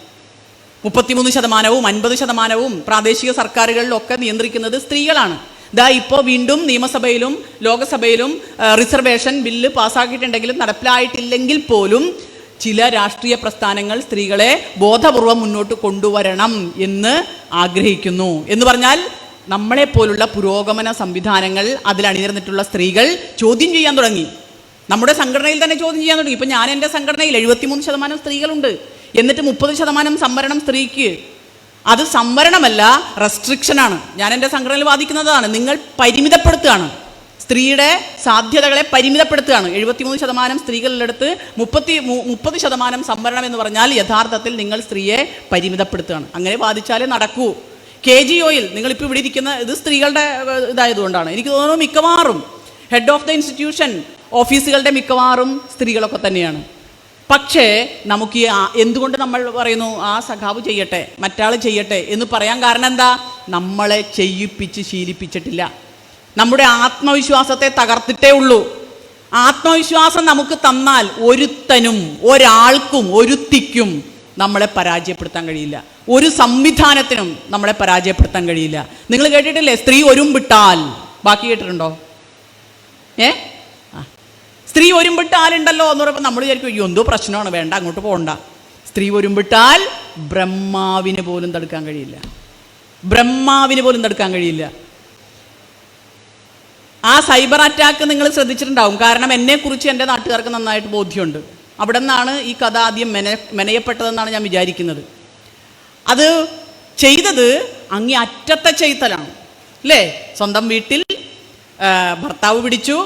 മുപ്പത്തിമൂന്ന് ശതമാനവും അൻപത് ശതമാനവും പ്രാദേശിക സർക്കാരുകളിലൊക്കെ നിയന്ത്രിക്കുന്നത് സ്ത്രീകളാണ്. ദാ ഇപ്പോൾ വീണ്ടും നിയമസഭയിലും ലോകസഭയിലും റിസർവേഷൻ ബില്ല് പാസ്സാക്കിയിട്ടുണ്ടെങ്കിലും നടപ്പിലായിട്ടില്ലെങ്കിൽ പോലും ചില രാഷ്ട്രീയ പ്രസ്ഥാനങ്ങൾ സ്ത്രീകളെ ബോധപൂർവം മുന്നോട്ട് കൊണ്ടുവരണം എന്ന് ആഗ്രഹിക്കുന്നു. എന്ന് പറഞ്ഞാൽ നമ്മളെ പോലുള്ള പുരോഗമന സംവിധാനങ്ങൾ അതിൽ അണിനിരന്നിട്ടുള്ള സ്ത്രീകൾ ചോദ്യം ചെയ്യാൻ തുടങ്ങി. നമ്മുടെ സംഘടനയിൽ തന്നെ ചോദ്യം ചെയ്യാൻ തുടങ്ങി. ഇപ്പം ഞാൻ എന്റെ സംഘടനയിൽ എഴുപത്തിമൂന്ന് ശതമാനം സ്ത്രീകളുണ്ട്. എന്നിട്ട് മുപ്പത് ശതമാനം സംവരണം സ്ത്രീക്ക്. അത് സംവരണമല്ല റെസ്ട്രിക്ഷനാണ് ഞാൻ എന്റെ സംഘടനയിൽ വാദിക്കുന്നതാണ്. നിങ്ങൾ പരിമിതപ്പെടുത്തുകയാണ്. സ്ത്രീയുടെ സാധ്യതകളെ പരിമിതപ്പെടുത്തുകയാണ്. എഴുപത്തിമൂന്ന് ശതമാനം സ്ത്രീകളിലെടുത്ത് മുപ്പത്തി മുപ്പത് ശതമാനം സംവരണം എന്ന് പറഞ്ഞാൽ യഥാർത്ഥത്തിൽ നിങ്ങൾ സ്ത്രീയെ പരിമിതപ്പെടുത്തുകയാണ്. അങ്ങനെ വാദിച്ചാലേ നടക്കൂ. കെ ജി ഒയിൽ നിങ്ങളിപ്പോൾ ഇവിടെ ഇരിക്കുന്ന ഇത് സ്ത്രീകളുടെ ഇതായതുകൊണ്ടാണ്. എനിക്ക് തോന്നുന്നു മിക്കവാറും ഹെഡ് ഓഫ് ദ ഇൻസ്റ്റിറ്റ്യൂഷൻ ഓഫീസുകളുടെ മിക്കവാറും സ്ത്രീകളൊക്കെ തന്നെയാണ്. പക്ഷേ നമുക്ക് ഈ എന്തുകൊണ്ട് നമ്മൾ പറയുന്നു ആ സഖാവ് ചെയ്യട്ടെ മറ്റാൾ ചെയ്യട്ടെ എന്ന് പറയാൻ കാരണം എന്താ? നമ്മളെ ചെയ്യിപ്പിച്ച് ശീലിപ്പിച്ചിട്ടില്ല. നമ്മുടെ ആത്മവിശ്വാസത്തെ തകർത്തിട്ടേ ഉള്ളൂ. ആത്മവിശ്വാസം നമുക്ക് തന്നാൽ ഒരുത്തനും ഒരാൾക്കും ഒരുത്തിക്കും നമ്മളെ പരാജയപ്പെടുത്താൻ കഴിയില്ല. ഒരു സംവിധാനത്തിനും നമ്മളെ പരാജയപ്പെടുത്താൻ കഴിയില്ല. നിങ്ങൾ കേട്ടിട്ടില്ലേ? സ്ത്രീ ഒരുമ്പിട്ടാൽ. ബാക്കി കേട്ടിട്ടുണ്ടോ? ഏ? സ്ത്രീ ഒരുമ്പിട്ടാലുണ്ടല്ലോ എന്ന് പറയുമ്പോൾ നമ്മൾ വിചാരിക്കും അയ്യോ എന്തോ പ്രശ്നമാണ് വേണ്ട അങ്ങോട്ട് പോകണ്ട. സ്ത്രീ ഒരുമ്പിട്ടാൽ ബ്രഹ്മാവിന് പോലും തടുക്കാൻ കഴിയില്ല. ബ്രഹ്മാവിന് പോലും തടുക്കാൻ കഴിയില്ല. ആ സൈബർ അറ്റാക്ക് നിങ്ങൾ ശ്രദ്ധിച്ചിട്ടുണ്ടാവും. കാരണം എന്നെക്കുറിച്ച് എന്റെ നാട്ടുകാർക്ക് നന്നായിട്ട് ബോധ്യമുണ്ട്. അവിടെ നിന്നാണ് ഈ കഥ ആദ്യം മെന മെനയപ്പെട്ടതെന്നാണ് ഞാൻ വിചാരിക്കുന്നത്. അത് ചെയ്തത് അങ്ങേ അറ്റത്തെ ചെയ്തലാണ് അല്ലേ സ്വന്തം വീട്ടിൽ ഭർത്താവ് പിടിച്ചു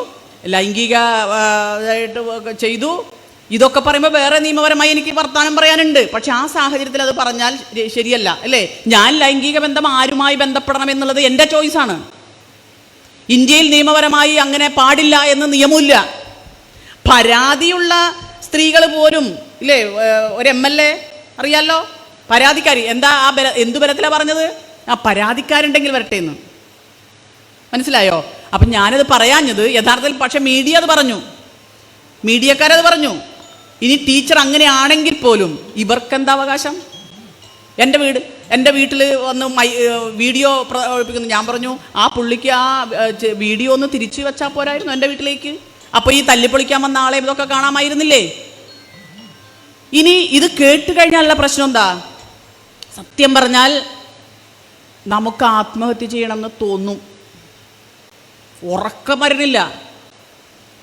ലൈംഗിക ഇതായിട്ട് ചെയ്തു. ഇതൊക്കെ പറയുമ്പോൾ വേറെ നിയമപരമായി എനിക്ക് വർത്തമാനം പറയാനുണ്ട്. പക്ഷെ ആ സാഹചര്യത്തിൽ അത് പറഞ്ഞാൽ ശരിയല്ല അല്ലേ? ഞാൻ ലൈംഗിക ബന്ധം ആരുമായി ബന്ധപ്പെടണം എന്നുള്ളത് എന്റെ ചോയ്സാണ് ഇന്ത്യയിൽ നിയമപരമായി അങ്ങനെ പാടില്ല എന്ന് നിയമമില്ല. പരാതിയുള്ള സ്ത്രീകൾ പോലും ഇല്ലേ ഒരു എം എൽ എ അറിയാലോ? പരാതിക്കാരി എന്താ ആ ബല എന്തു ബലത്തിലാണ് പറഞ്ഞത്? ആ പരാതിക്കാരുണ്ടെങ്കിൽ വരട്ടെ എന്ന്. മനസ്സിലായോ? അപ്പം ഞാനത് പറയാഞ്ഞത് യഥാർത്ഥത്തിൽ പക്ഷേ മീഡിയ അത് പറഞ്ഞു. മീഡിയക്കാരത് പറഞ്ഞു. ഇനി ടീച്ചർ അങ്ങനെയാണെങ്കിൽ പോലും ഇവർക്കെന്താ അവകാശം? എന്റെ വീട് എന്റെ വീട്ടിൽ വന്ന് മൈ വീഡിയോ പ്രവർത്തിക്കുന്നു ഞാൻ പറഞ്ഞു ആ പുള്ളിക്ക് ആ വീഡിയോ ഒന്ന് തിരിച്ചു വെച്ചാൽ പോരായിരുന്നു എന്റെ വീട്ടിലേക്ക്. അപ്പോൾ ഈ തല്ലിപ്പൊളിക്കാൻ വന്ന ആളെ ഇതൊക്കെ കാണാമായിരുന്നില്ലേ? ഇനി ഇത് കേട്ട് കഴിഞ്ഞാലുള്ള പ്രശ്നം എന്താ? സത്യം പറഞ്ഞാൽ നമുക്ക് ആത്മഹത്യ ചെയ്യണമെന്ന് തോന്നും. ഉറക്കം വരണില്ല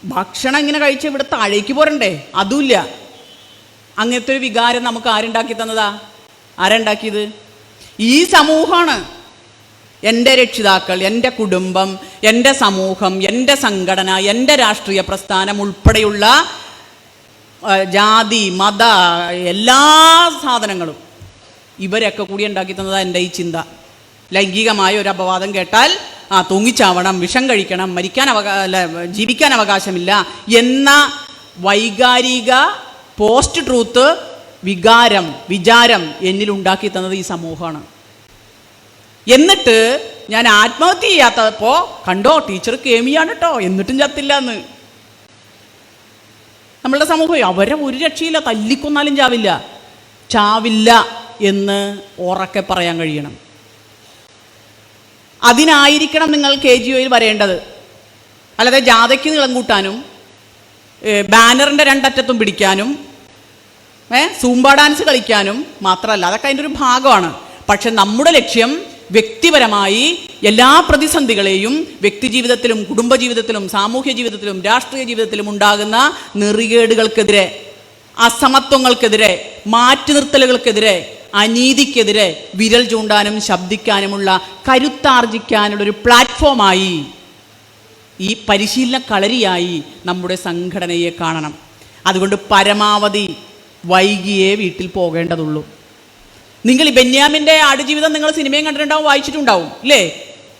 ഭക്ഷണം ഇങ്ങനെ കഴിച്ച് ഇവിടെ താഴേക്ക് പോരണ്ടേ? അതുമില്ല. അങ്ങനത്തെ ഒരു വികാരം നമുക്ക് ആരുണ്ടാക്കി തന്നതാ? ആരുണ്ടാക്കിയത്? ഈ സമൂഹമാണ്. എന്റെ രക്ഷിതാക്കൾ എന്റെ കുടുംബം എന്റെ സമൂഹം എന്റെ സംഘടന എന്റെ രാഷ്ട്രീയ പ്രസ്ഥാനം ഉൾപ്പെടെയുള്ള ജാതി മത എല്ലാ സാധനങ്ങളും ഇവരൊക്കെ കൂടി ഉണ്ടാക്കി തന്നതാ എന്റെ ഈ ചിന്ത. ലൈംഗികമായ ഒരു അപവാദം കേട്ടാൽ ആ തൂങ്ങിച്ചാവണം വിഷം കഴിക്കണം മരിക്കാൻ അവകാ ജീവിക്കാൻ അവകാശമില്ല എന്ന വൈകാരിക പോസ്റ്റ് ട്രൂത്ത് വികാരം വിചാരം എന്നിൽ ഉണ്ടാക്കി തന്നത് ഈ സമൂഹമാണ്. എന്നിട്ട് ഞാൻ ആത്മഹത്യ ചെയ്യാത്തപ്പോ കണ്ടോ ടീച്ചർ കേമിയാണ് കേട്ടോ എന്നിട്ടും ചത്തില്ല എന്ന് നമ്മളുടെ സമൂഹം അവരെ ഒരു രക്ഷയില്ല തല്ലിക്കൊന്നാലും ചാവില്ല. ചാവില്ല എന്ന് ഉറക്കെ പറയാൻ കഴിയണം. അതിനായിരിക്കണം നിങ്ങൾ കെ ജി ഒയിൽ വരേണ്ടത്. അല്ലാതെ ജാഥയ്ക്ക് നീളം കൂട്ടാനും ബാനറിന്റെ രണ്ടറ്റത്തും പിടിക്കാനും ഏ സൂംബ ഡാൻസ് കളിക്കാനും മാത്രമല്ല അതൊക്കെ അതിന്റെ ഒരു ഭാഗമാണ്. പക്ഷെ നമ്മുടെ ലക്ഷ്യം വ്യക്തിപരമായി എല്ലാ പ്രതിസന്ധികളെയും വ്യക്തിജീവിതത്തിലും കുടുംബജീവിതത്തിലും സാമൂഹ്യ ജീവിതത്തിലും രാഷ്ട്രീയ ജീവിതത്തിലും ഉണ്ടാകുന്ന നെറികേടുകൾക്കെതിരെ അസമത്വങ്ങൾക്കെതിരെ മാറ്റി നിർത്തലുകൾക്കെതിരെ അനീതിക്കെതിരെ വിരൽ ചൂണ്ടാനും ശബ്ദിക്കാനുമുള്ള കരുത്താർജിക്കാനുള്ള ഒരു പ്ലാറ്റ്ഫോമായി ഈ പരിശീലന കളരിയായി നമ്മുടെ സംഘടനയെ കാണണം. അതുകൊണ്ട് പരമാവധി വൈകിയേ വീട്ടിൽ പോകേണ്ടതുള്ളൂ. നിങ്ങൾ ഈ ബെന്യാമിന്റെ ആടുജീവിതം നിങ്ങൾ സിനിമയും കണ്ടിട്ടുണ്ടാവും വായിച്ചിട്ടുണ്ടാവും ഇല്ലേ?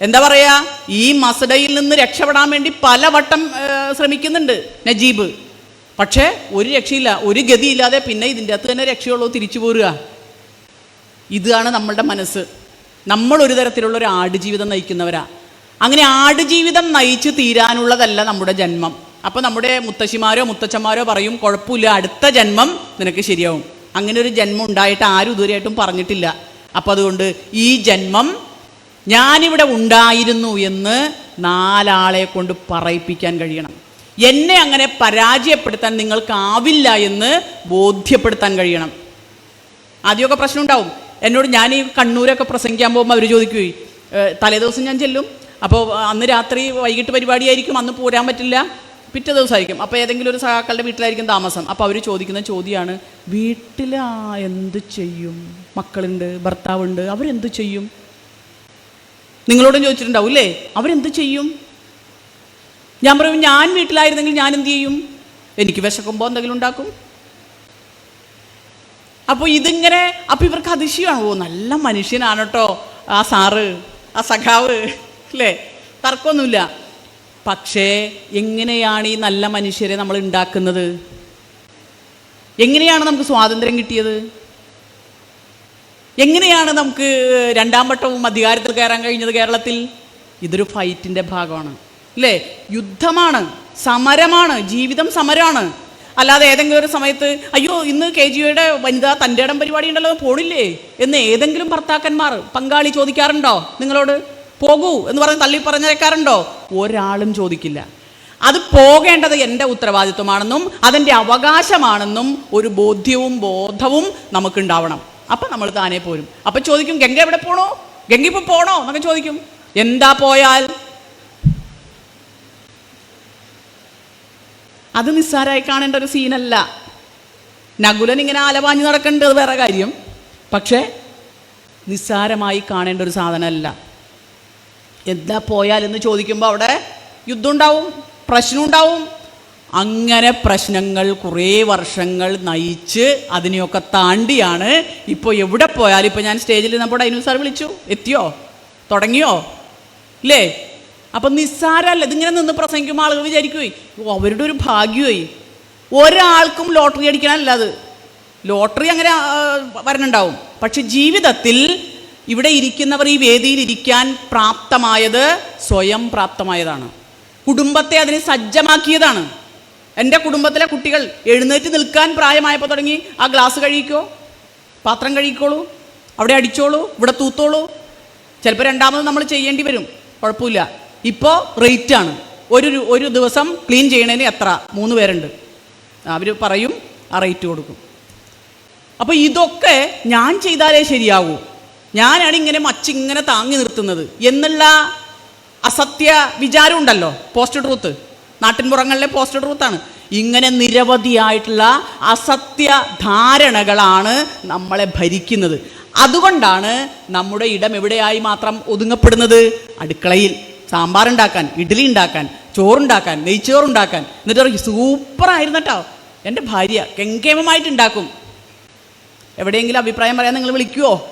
എന്താ പറയുക ഈ മസഡയിൽ നിന്ന് രക്ഷപ്പെടാൻ വേണ്ടി പലവട്ടം വട്ടം ശ്രമിക്കുന്നുണ്ട് നജീബ്. പക്ഷേ ഒരു രക്ഷയില്ല ഒരു ഗതിയില്ലാതെ പിന്നെ ഇതിന്റെ അകത്ത് തന്നെ രക്ഷയുള്ളൂ തിരിച്ചു പോരുക. ഇതാണ് നമ്മളുടെ മനസ്സ്. നമ്മൾ ഒരു തരത്തിലുള്ള ഒരു ആടുജീവിതം നയിക്കുന്നവരാ. അങ്ങനെ ആടുജീവിതം നയിച്ചു തീരാനുള്ളതല്ല നമ്മുടെ ജന്മം. അപ്പോൾ നമ്മുടെ മുത്തശ്ശിമാരോ മുത്തച്ഛന്മാരോ പറയും കുഴപ്പമില്ല അടുത്ത ജന്മം നിനക്ക് ശരിയാവും. അങ്ങനെ ഒരു ജന്മം ഉണ്ടായിട്ട് ആരും ഇതുവരെയായിട്ടും പറഞ്ഞിട്ടില്ല. അപ്പം അതുകൊണ്ട് ഈ ജന്മം ഞാനിവിടെ ഉണ്ടായിരുന്നു എന്ന് നാലാളെ കൊണ്ട് പറയിപ്പിക്കാൻ കഴിയണം. എന്നെ അങ്ങനെ പരാജയപ്പെടുത്താൻ നിങ്ങൾക്കാവില്ല എന്ന് ബോധ്യപ്പെടുത്താൻ കഴിയണം. ആദ്യമൊക്കെ പ്രശ്നം ഉണ്ടാവും. എന്നോട് ഞാൻ ഈ കണ്ണൂരൊക്കെ പ്രസംഗിക്കാൻ പോകുമ്പോൾ അവർ ചോദിക്കുകയും തലേദിവസം ഞാൻ ചെല്ലും. അപ്പോൾ അന്ന് രാത്രി വൈകിട്ട് പരിപാടിയായിരിക്കും അന്ന് പോരാൻ പറ്റില്ല. പിറ്റേ ദിവസമായിരിക്കും. അപ്പോൾ ഏതെങ്കിലും ഒരു സഹാക്കളുടെ വീട്ടിലായിരിക്കും താമസം. അപ്പോൾ അവർ ചോദിക്കുന്ന ചോദ്യമാണ് വീട്ടിൽ എന്ത് ചെയ്യും? മക്കളുണ്ട് ഭർത്താവുണ്ട് അവരെന്ത് ചെയ്യും? നിങ്ങളോടും ചോദിച്ചിട്ടുണ്ടാവും അല്ലേ അവരെന്ത് ചെയ്യും? ഞാൻ പറയും ഞാൻ വീട്ടിലായിരുന്നെങ്കിൽ ഞാൻ എന്ത് ചെയ്യും? എനിക്ക് വിശക്കുമ്പോൾ എന്തെങ്കിലും ഉണ്ടാക്കും. അപ്പോൾ ഇതിങ്ങനെ അപ്പോൾ ഇവർക്ക് അതിശയമാണ് നല്ല മനുഷ്യനാണ് കേട്ടോ ആ സാറ് ആ സഖാവ് അല്ലേ? തർക്കമൊന്നുമില്ല. പക്ഷേ എങ്ങനെയാണ് ഈ നല്ല മനുഷ്യരെ നമ്മൾ ഉണ്ടാക്കുന്നത്? എങ്ങനെയാണ് നമുക്ക് സ്വാതന്ത്ര്യം കിട്ടിയത്? എങ്ങനെയാണ് നമുക്ക് രണ്ടാം വട്ടവും അധികാരത്തിൽ കയറാൻ കഴിഞ്ഞത് കേരളത്തിൽ? ഇതൊരു ഫൈറ്റിന്റെ ഭാഗമാണ്. അല്ലേ? യുദ്ധമാണ് സമരമാണ് ജീവിതം സമരമാണ്. അല്ലാതെ ഏതെങ്കിലും ഒരു സമയത്ത് അയ്യോ ഇന്ന് കെ ജിയുടെ വനിതാ തന്റെ ഇടം പരിപാടി ഉണ്ടല്ലോ പോണില്ലേ? എന്ന് ഏതെങ്കിലും ഭർത്താക്കന്മാർ പങ്കാളി ചോദിക്കാറുണ്ടോ നിങ്ങളോട്? പോകൂ എന്ന് പറഞ്ഞ് തള്ളി പറഞ്ഞേക്കാറുണ്ടോ ഒരാളും ചോദിക്കില്ല. അത് പോകേണ്ടത് എന്റെ ഉത്തരവാദിത്വമാണെന്നും അതിന്റെ അവകാശമാണെന്നും ഒരു ബോധ്യവും ബോധവും നമുക്കുണ്ടാവണം. അപ്പം നമ്മൾ താനേ പോരും. അപ്പം ചോദിക്കും ഗംഗ എവിടെ പോണോ? ഗംഗ പോണോ? എന്നൊക്കെ ചോദിക്കും. എന്താ പോയാൽ? അത് നിസ്സാരമായി കാണേണ്ട ഒരു സീനല്ല. നകുലൻ ഇങ്ങനെ ആലപാഞ്ഞ് നടക്കേണ്ടത് വേറെ കാര്യം. പക്ഷേ നിസ്സാരമായി കാണേണ്ട ഒരു സാധനമല്ല. എന്താ പോയാൽ എന്ന് ചോദിക്കുമ്പോൾ അവിടെ യുദ്ധം ഉണ്ടാവും പ്രശ്നം ഉണ്ടാവും അങ്ങനെ പ്രശ്നങ്ങൾ കുറേ വർഷങ്ങൾ നയിച്ച് അതിനെയൊക്കെ താണ്ടിയാണ് ഇപ്പോൾ എവിടെ പോയാലും. ഇപ്പോൾ ഞാൻ സ്റ്റേജിൽ നമ്മുടെ ഡൈനു സാർ വിളിച്ചു. എത്തിയോ? തുടങ്ങിയോ? ഇല്ലേ? അപ്പം നിസ്സാരമല്ല ഇതിങ്ങനെ നിന്ന് പ്രസംഗിക്കുമ്പോൾ ആളുകൾ വിചാരിക്കുമേ "ഓ, അവരുടെ ഒരു ഭാഗ്യമായി ഒരാൾക്കും ലോട്ടറി അടിക്കണമല്ല അത്. ലോട്ടറി അങ്ങനെ വരണുണ്ടാവും. പക്ഷെ ജീവിതത്തിൽ ഇവിടെ ഇരിക്കുന്നവർ ഈ വേദിയിൽ ഇരിക്കാൻ പ്രാപ്തമായത് സ്വയം പ്രാപ്തമായതാണ്. കുടുംബത്തെ അതിനെ സജ്ജമാക്കിയതാണ്. എന്റെ കുടുംബത്തിലെ കുട്ടികൾ എഴുന്നേറ്റ് നിൽക്കാൻ പ്രായമായപ്പോൾ തുടങ്ങി ആ ഗ്ലാസ് കഴിക്കോ? പാത്രം കഴിക്കോളൂ? അവിടെ അടിച്ചോളൂ? ഇവിടെ തൂത്തോളൂ? ചിലപ്പോൾ രണ്ടാമത് നമ്മൾ ചെയ്യേണ്ടി വരും. കുഴപ്പമില്ല. ഇപ്പോൾ ആണ്. ഒരു ഒരു ദിവസം ക്ലീൻ ചെയ്യണതിന് എത്ര? മൂന്ന് പേരുണ്ട്. അവർ പറയും ആ റേറ്റ് കൊടുക്കും. അപ്പോൾ ഇതൊക്കെ ഞാൻ ചെയ്താലേ ശരിയാകൂ ഞാനാണ് ഇങ്ങനെ മച്ചിങ്ങനെ താങ്ങി നിർത്തുന്നത്. എന്നുള്ള അസത്യ വിചാരം ഉണ്ടല്ലോ പോസ്റ്റ് ട്രൂത്ത് നാട്ടിൻപുറങ്ങളിലെ പോസ്റ്റ് ട്രൂത്താണ് ഇങ്ങനെ നിരവധിയായിട്ടുള്ള അസത്യ ധാരണകളാണ് നമ്മളെ ഭരിക്കുന്നത്. അതുകൊണ്ടാണ് നമ്മുടെ ഇടം എവിടെയായി മാത്രം ഒതുങ്ങപ്പെടുന്നത്? അടുക്കളയിൽ. സാമ്പാർ ഉണ്ടാക്കാൻ ഇഡ്ഡലി ഉണ്ടാക്കാൻ ചോറുണ്ടാക്കാൻ നെയ്ച്ചോറുണ്ടാക്കാൻ. എന്നിട്ട് പറയും സൂപ്പറായിരുന്നു കേട്ടോ എന്റെ ഭാര്യ കെങ്കേമമായിട്ട് ഉണ്ടാക്കും എവിടെയെങ്കിലും അഭിപ്രായം പറയാൻ നിങ്ങൾ വിളിക്കുമോ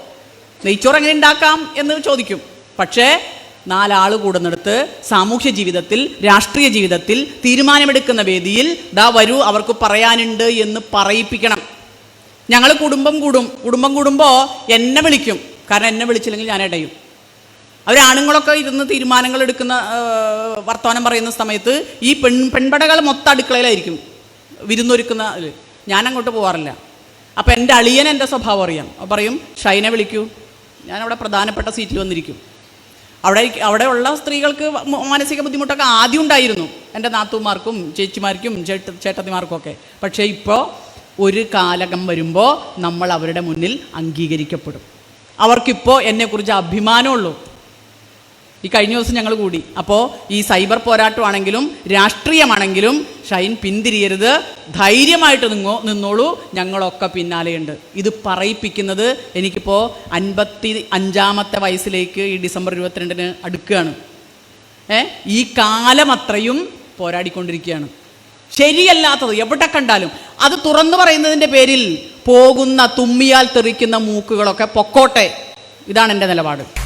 നെയ്ച്ചോറ് എങ്ങനെ ഉണ്ടാക്കാം? എന്ന് ചോദിക്കും. പക്ഷേ നാലാൾ കൂടുന്നിടത്ത് സാമൂഹ്യ ജീവിതത്തിൽ രാഷ്ട്രീയ ജീവിതത്തിൽ തീരുമാനമെടുക്കുന്ന വേദിയിൽ ദാ വരൂ അവർക്ക് പറയാനുണ്ട് എന്ന് പറയിപ്പിക്കണം. ഞങ്ങൾ കുടുംബം കൂടും. കുടുംബം കൂടുമ്പോൾ എന്നെ വിളിക്കും. കാരണം എന്നെ വിളിച്ചില്ലെങ്കിൽ ഞാൻ ഇടയും. അവരാണുങ്ങളൊക്കെ ഇരുന്ന് തീരുമാനങ്ങൾ എടുക്കുന്ന വർത്തമാനം പറയുന്ന സമയത്ത് ഈ പെൺ പെൺപടകൾ മൊത്തം അടുക്കളയിലായിരിക്കും വിരുന്നൊരുക്കുന്ന ഞാൻ അങ്ങോട്ട് പോകാറില്ല അപ്പം എന്റെ അളിയൻ എന്റെ സ്വഭാവം അറിയാം. അപ്പോൾ പറയും ഷൈനെ വിളിക്കൂ. ഞാനവിടെ പ്രധാനപ്പെട്ട സീറ്റിൽ വന്നിരിക്കും. അവിടെ അവിടെയുള്ള സ്ത്രീകൾക്ക് മാനസിക ബുദ്ധിമുട്ടൊക്കെ ആദ്യം ഉണ്ടായിരുന്നു. എന്റെ നാത്തൂമാർക്കും ചേച്ചിമാർക്കും ചേട്ട ചേട്ടത്തിമാർക്കും ഒക്കെ. പക്ഷേ ഇപ്പോൾ ഒരു കാലകം വരുമ്പോൾ നമ്മൾ അവരുടെ മുന്നിൽ അംഗീകരിക്കപ്പെടും. അവർക്കിപ്പോൾ എന്നെക്കുറിച്ച് അഭിമാനമുള്ളൂ. ഈ കഴിഞ്ഞ ദിവസം ഞങ്ങൾ കൂടി. അപ്പോൾ ഈ സൈബർ പോരാട്ടമാണെങ്കിലും രാഷ്ട്രീയമാണെങ്കിലും ഷൈൻ പിന്തിരിയരുത്. ധൈര്യമായിട്ട് നിങ്ങോ നിന്നോളൂ. ഞങ്ങളൊക്കെ പിന്നാലെയുണ്ട്. ഇത് പറയിപ്പിക്കുന്നത് എനിക്കിപ്പോൾ അൻപത്തി അഞ്ചാമത്തെ വയസ്സിലേക്ക് ഈ ഡിസംബർ ഇരുപത്തിരണ്ടിന് അടുക്കുകയാണ്. ഏ? ഈ കാലം അത്രയും പോരാടിക്കൊണ്ടിരിക്കുകയാണ്. ശരിയല്ലാത്തത് എവിടെ കണ്ടാലും. അത് തുറന്നു പറയുന്നതിന്റെ പേരിൽ പോകുന്ന തുമ്മിയാൽ തെറിക്കുന്ന മൂക്കുകളൊക്കെ പൊക്കോട്ടെ. ഇതാണ് എന്റെ നിലപാട്.